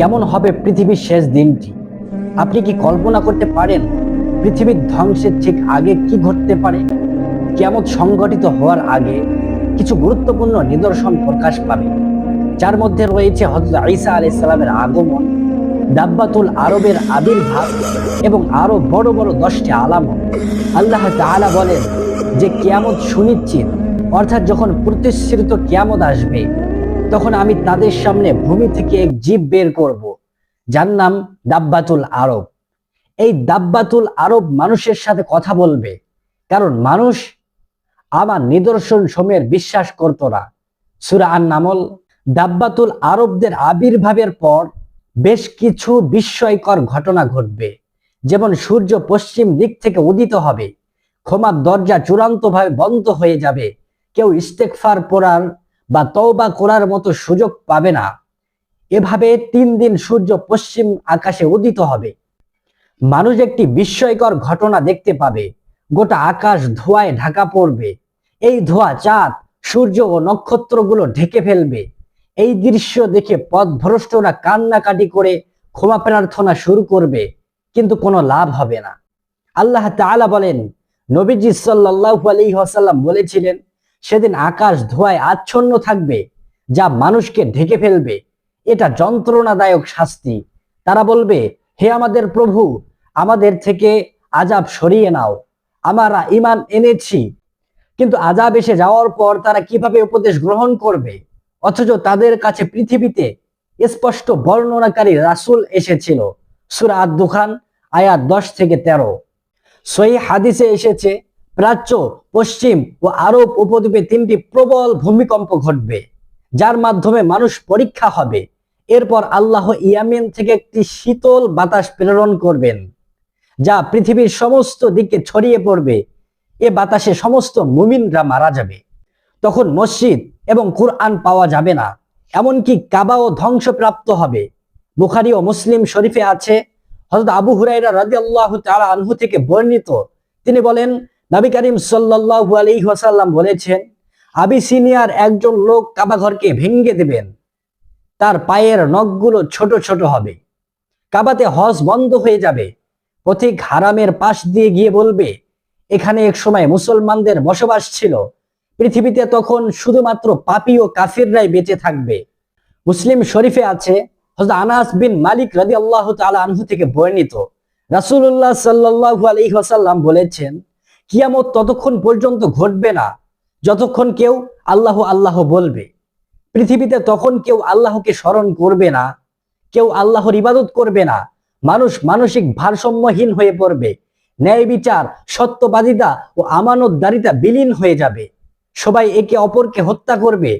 কেমন হবে পৃথিবীর শেষ দিনটি? আপনি কি কল্পনা করতে পারেন পৃথিবীর ধ্বংসের ঠিক আগে কি ঘটতে পারে? কেমন সংগঠিত হওয়ার আগে কিছু গুরুত্বপূর্ণ নিদর্শন প্রকাশ পাবে, যার মধ্যে রয়েছে হজরত ঈসা আলাইহিস সালামের আগমন, দাব্বাতুল আরবের আবির্ভাব এবং আরও বড় বড় দশটি আলামত। আল্লাহ তাআলা বলেন যে কিয়ামত সুনিশ্চিত, অর্থাৎ যখন প্রতিশ্রুত কিয়ামত আসবে তখন আমি তাদের সামনে ভূমি থেকে এক জীব বের করব, যার নাম দাব্বাতুল আরব। এই দাব্বাতুল আরব মানুষের সাথে কথা বলবে, কারণ মানুষ আমার নিদর্শন সময়ের বিশ্বাস করত না। সুরা আন নামল দাব্বাতুল আরবদের আবির্ভাবের পর বেশ কিছু বিস্ময়কর ঘটনা ঘটবে। যেমন সূর্য পশ্চিম দিক থেকে উদিত হবে, ক্ষমার দরজা চূড়ান্তভাবে বন্ধ হয়ে যাবে, কেউ ইস্তেকফার পড়ার বা তওবা করার মতো সুযোগ পাবে না। এভাবে তিন দিন সূর্য পশ্চিম আকাশে উদিত হবে। মানুষ একটি বিস্ময়কর ঘটনা দেখতে পাবে। গোটা আকাশ ধোঁয়ায় ঢাকা পড়বে। এই ধোঁয়া চাঁদ, সূর্য ও নক্ষত্রগুলো ঢেকে ফেলবে। এই দৃশ্য দেখে পথভ্রষ্টরা কান্নাকাটি করে ক্ষমা প্রার্থনা শুরু করবে, কিন্তু কোনো লাভ হবে না। আল্লাহ তাআলা বলেন, নবীজি সাল্লাল্লাহু আলাইহি ওয়াসাল্লাম বলেছিলেন সেদিন আকাশ ধোঁয়ায় আচ্ছন্ন থাকবে, যা মানুষকে ঢেকে ফেলবে। এটা যন্ত্রণাদায়ক শাস্তি। তারা বলবে, হে আমাদের প্রভু, আমাদের থেকে আজাব সরিয়ে নাও। আমরা ইমান এনেছি। কিন্তু আজাব এসে যাওয়ার পর তারা কীভাবে উপদেশ গ্রহণ করবে? অথচ তাদের কাছে পৃথিবীতে স্পষ্ট বর্ণনাকারী রাসূল এসেছিল। সূরা আদ-দুখান, আয়াত দশ থেকে তেরো। সহি হাদিসে এসেছে প্রাচ্য পশ্চিম ও আরব উপদ্বীপে তিনটি প্রবল ভূমিকম্প ঘটবে, যার মাধ্যমে মানুষ পরীক্ষা হবে। এরপর আল্লাহ ইয়ামেন থেকে একটি শীতল বাতাস প্রেরণ করবেন, যা পৃথিবীর সমস্ত দিকে ছড়িয়ে পড়বে। এ বাতাসে সমস্ত মুমিনরা মারা যাবে। তখন মসজিদ এবং কুরআন পাওয়া যাবে না, এমনকি কাবাও ধ্বংসপ্রাপ্ত হবে। বুখারি ও মুসলিম শরীফে আছে, হযরত আবু হুরাইরা রাদিয়াল্লাহু তাআলা আনহু থেকে বর্ণিত। তিনি বলেন নবী করিম সাল্লাল্লাহু আলাইহি ওয়াসাল্লাম বলেছেন আবিসিনিয়ার একজন লোক কাবা ঘরকে ভেঙে দেবেন। তার পায়ের নখগুলো ছোট ছোট হবে। কাবাতে হজ বন্ধ হয়ে যাবে। পথিক হারামের পাশ দিয়ে গিয়ে বলবে, এখানে এক সময় মুসলমানদের বসবাস ছিল। পৃথিবীতে তখন শুধুমাত্র পাপী ও কাফিররাই বেঁচে থাকবে। মুসলিম শরীফে আছে, হযরত আনাস বিন মালিক রাদিয়াল্লাহু তাআলা আনহু থেকে বর্ণিত। রাসূলুল্লাহ সাল্লাল্লাহু আলাইহি ওয়াসাল্লাম বলেছেন কিয়ামত ততক্ষণ পর্যন্ত ঘটবে না, যতক্ষণ কেউ আল্লাহ আল্লাহ বলবে। পৃথিবীতে তখন কেউ আল্লাহকে স্মরণ করবে না, কেউ আল্লাহর ইবাদত করবে না, মানুষ মানসিক ভারসাম্যহীন হয়ে পড়বে, ন্যায় বিচার, সত্যবাদিতা ও আমানতদারিতা বিলীন হয়ে যাবে। সবাই একে অপরকে হত্যা করবে,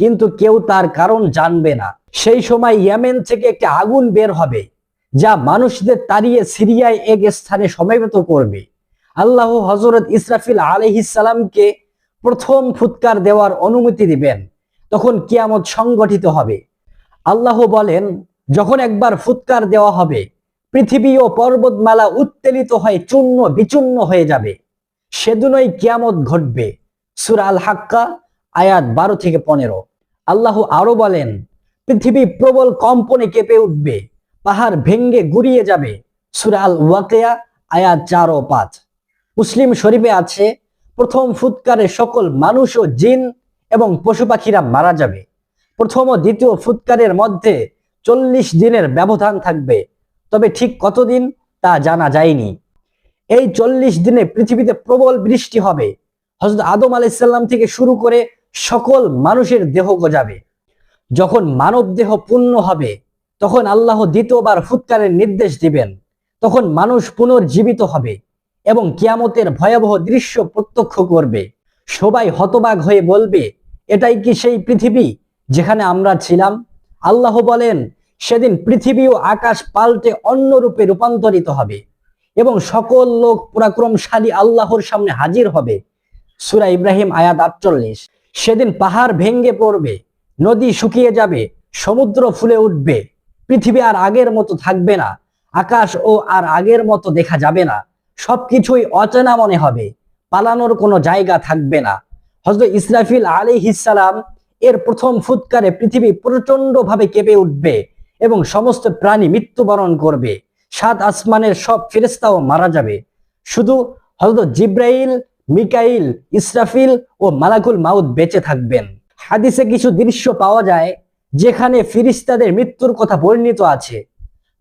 কিন্তু কেউ তার কারণ জানবে না। সেই সময় ইয়েমেন থেকে একটি আগুন বের হবে, যা মানুষদের তাড়িয়ে সিরিয়ায় এক স্থানে সমবেত করবে। আল্লাহ হজরত ইসরাফিল আলহিসামকে প্রথম ফুৎকার দেওয়ার অনুমতি দিবেন। তখন কিয়ামত সংগঠিত হবে। আল্লাহ বলেন, যখন একবার ফুৎকার দেওয়া হবে, পৃথিবী ও পর্বতমালা উত্তেলিত হয়ে চূর্ণ বিচূর্ণ হয়ে যাবে। সেদিনই কিয়ামত ঘটবে। সুরা আল হাক্কা আয়াত বারো থেকে পনেরো। আল্লাহ আরও বলেন, পৃথিবী প্রবল কম্পনে কেঁপে উঠবে, পাহাড় ভেঙ্গে গুড়িয়ে যাবে। সুরা আল ওয়াকিয়া আয়াত চার ও পাঁচ। মুসলিম শরীফে আছে, প্রথম ফুৎকারে সকল মানুষ ও জিন এবং পশু পাখিরা মারা যাবে। প্রথম ও দ্বিতীয় ফুৎকারের মধ্যে চল্লিশ দিনের ব্যবধান থাকবে। তবে ঠিক কতদিন তা জানা যায়নি। এই চল্লিশ দিনে পৃথিবীতে প্রবল বৃষ্টি হবে। হজরত আদম আলাইসাল্লাম থেকে শুরু করে সকল মানুষের দেহ গজাবে। যখন মানব দেহ পূর্ণ হবে, তখন আল্লাহ দ্বিতীয়বার ফুৎকারের নির্দেশ দিবেন। তখন মানুষ পুনর্জীবিত হবে। এবং কিয়ামতের ভয়াবহ দৃশ্য প্রত্যক্ষ করবে। সবাই হতবাক হয়ে বলবে, এটাই কি সেই পৃথিবী যেখানে আমরা ছিলাম? আল্লাহ বলেন, সেদিন পৃথিবী ও আকাশ পাল্টে অন্য রূপে রূপান্তরিত হবে এবং সকল লোক পরাক্রমশালী আল্লাহর সামনে হাজির হবে। সুরা ইব্রাহিম আয়াত আটচল্লিশ, সেদিন পাহাড় ভেঙ্গে পড়বে, নদী শুকিয়ে যাবে, সমুদ্র ফুলে উঠবে, পৃথিবী আর আগের মতো থাকবে না, আকাশ ও আর আগের মতো দেখা যাবে না। সবকিছুই অচেনা মনে হবে। পালানোর কোনো জায়গা থাকবে না। হজরত ইসরাফিল আলী ইসালাম এর প্রথম ফুৎকারে পৃথিবী প্রচণ্ড ভাবে কেঁপে উঠবে এবং সমস্ত প্রাণী মৃত্যুবরণ করবে। সাত আসমানের সব ফেরেস্তাও মারা যাবে। শুধু হযরত জিব্রাইল, মিকাইল, ইসরাফিল ও মালাকুল মাউদ বেঁচে থাকবেন। হাদিসে কিছু দৃশ্য পাওয়া যায় যেখানে ফিরিস্তাদের মৃত্যুর কথা বর্ণিত আছে।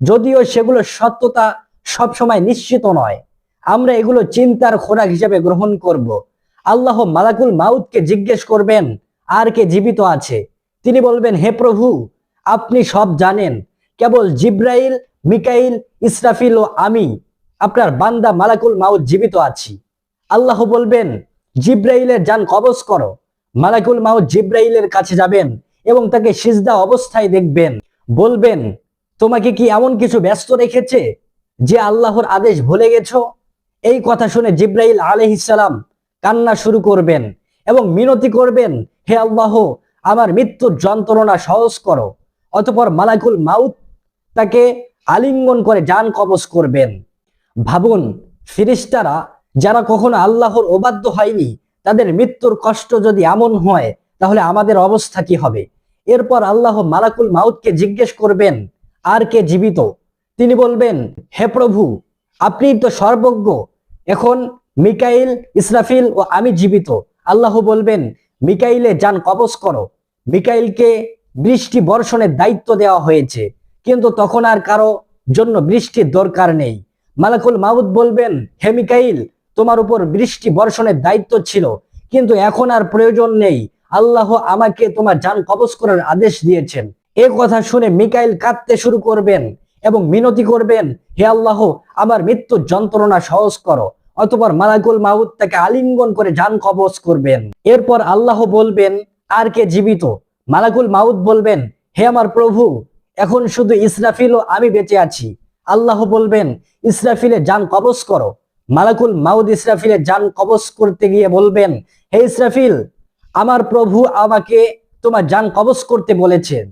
যদিও সেগুলো সত্যতা সবসময় নিশ্চিত নয়। আমরা এগুলো চিন্তার খোরাক হিসেবে গ্রহণ করব। আল্লাহ মালাকুল মাউদকে জিজ্ঞেস করবেন, আর কে জীবিত আছে? তিনি বলবেন, হে প্রভু, আপনি সব জানেন। কেবল জিব্রাইল, মিকাইল, ইসরাফিল ও আমি, আপনার বান্দা মালাকুল মাউদ জীবিত আছি। আল্লাহ বলবেন, জিব্রাইলের যান কবজ করো। মালাকুল মাউদ জিব্রাইলের কাছে যাবেন এবং তাকে সিজদা অবস্থায় দেখবেন। বলবেন, তোমাকে কি এমন কিছু ব্যস্ত রেখেছে যে আল্লাহর আদেশ ভুলে গেছো? এই কথা শুনে জিব্রাইল আলহিসাল্লাম কান্না শুরু করবেন এবং মিনতি করবেন, হে আল্লাহ, আমার মৃত্যুর যন্ত্রণা সহজ করো। অতপর মালাকুল মাউত তাকে আলিঙ্গন করে যান কবজ করবেন। ভাবুন, ফিরিস্তারা যারা কখনো আল্লাহর অবাধ্য হয়নি, তাদের মৃত্যুর কষ্ট যদি এমন হয়, তাহলে আমাদের অবস্থা কি হবে? এরপর আল্লাহ মালাকুল মাউতকে জিজ্ঞেস করবেন, আর কে জীবিত? তিনি বলবেন, হে প্রভু আপনি তো সর্বজ্ঞ এখন মিকাইল, ইসরাফিল ও আমি জীবিত। আল্লাহ বলবেন, মিকাইলে যান, কবজ করো। মিকাইলকে বৃষ্টি বর্ষণের দায়িত্ব দেওয়া হয়েছে, কিন্তু তখন আর কারও জন্য বৃষ্টির দরকার নেই। মালাকুল মাউদ বলবেন, হে মিকাইল, তোমার উপর বৃষ্টি বর্ষণের দায়িত্ব ছিল, কিন্তু এখন আর প্রয়োজন নেই। আল্লাহ আমাকে তোমার যান, কবজ করার আদেশ দিয়েছেন। এ কথা শুনে মিকাইল কাঁদতে শুরু করবেন। এবং মিনতি করবেন, হে আল্লাহ, আমার মৃত্যুর যন্ত্রণা সহজ করো। অতপর মালাকুল মাউদ তাকে আলিঙ্গন করে যান কবজ করবেন। এরপর আল্লাহ বলবেন, আর কে জীবিত? মালাকুল মাউদ বলবেন, হে আমার প্রভু, এখন শুধু ইসরাফিল ও আমি বেঁচে আছি। আল্লাহ বলবেন, ইসরাফিলে যান কবজ করো। মালাকুল মাউদ ইসরাফিলে যান কবজ করতে গিয়ে বলবেন, হে ইসরাফিল, আমার প্রভু আমাকে তোমার যান কবজ করতে বলেছেন।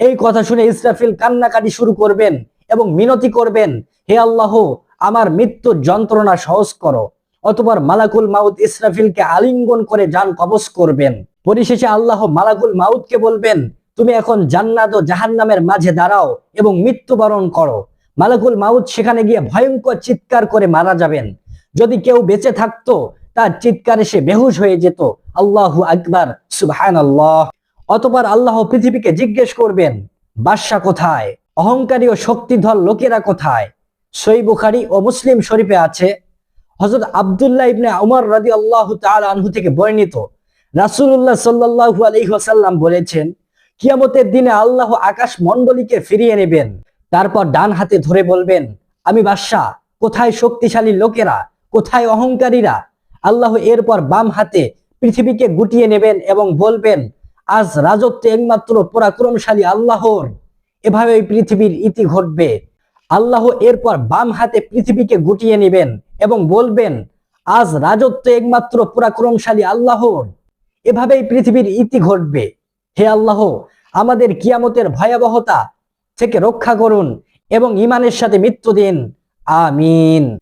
এই কথা শুনে ইসরাফিল কান্নাকাটি শুরু করবেন এবং মিনতি করবেন, হে আল্লাহ, আমার মৃত্যুর যন্ত্রণা সহজ করো। অতপর মালাকুল মাউদ ইসরাফিলকে আলিঙ্গন করে যান কবজ করবেন। পরিশেষে আল্লাহ মালাকুল মাউদকে বলবেন, তুমি এখন জান্নাত ও জাহান্নামের মাঝে দাঁড়াও এবং মৃত্যুবরণ করো। মালাকুল মাউদ সেখানে গিয়ে ভয়ঙ্কর চিৎকার করে মারা যাবেন। যদি কেউ বেঁচে থাকতো, তার চিৎকারে সে বেহুশ হয়ে যেত। আল্লাহু আকবার সুবহান অতপর আল্লাহ পৃথিবীকে জিজ্ঞেস করবেন, বাদশা কোথায়? অহংকারী ও শক্তিধর লোকেরা কোথায়? সই বুখারি ও মুসলিম শরীফে আছে হজরত আবদুল্লাহ ইবনে উমর রাদি আল্লাহ আনহু থেকে বর্ণিত। রাসূলুল্লাহ সাল্লাল্লাহু আলাইহি ওয়াসাল্লাম বলেছেন, কিয়ামতের দিনে আল্লাহ আকাশ মণ্ডলীকে ফিরিয়ে নেবেন, তারপর ডান হাতে ধরে বলবেন, আমি বাদশাহ কোথায় শক্তিশালী লোকেরা, কোথায় অহংকারীরা আল্লাহ এরপর বাম হাতে পৃথিবীকে গুটিয়ে নেবেন এবং বলবেন আজ রাজত্ব একমাত্র পরাক্রমশালী আল্লাহর। এভাবে পৃথিবীর ইতি ঘটবে। আল্লাহ এরপর বাম হাতে পৃথিবীকে গুটিয়ে নেবেন এবং বলবেন, আজ রাজত্ব একমাত্র পরাক্রমশালী আল্লাহর। এভাবেই পৃথিবীর ইতি ঘটবে। হে আল্লাহ, আমাদের কিয়ামতের ভয়াবহতা থেকে রক্ষা করুন এবং ইমানের সাথে মৃত্যু দিন। আমিন।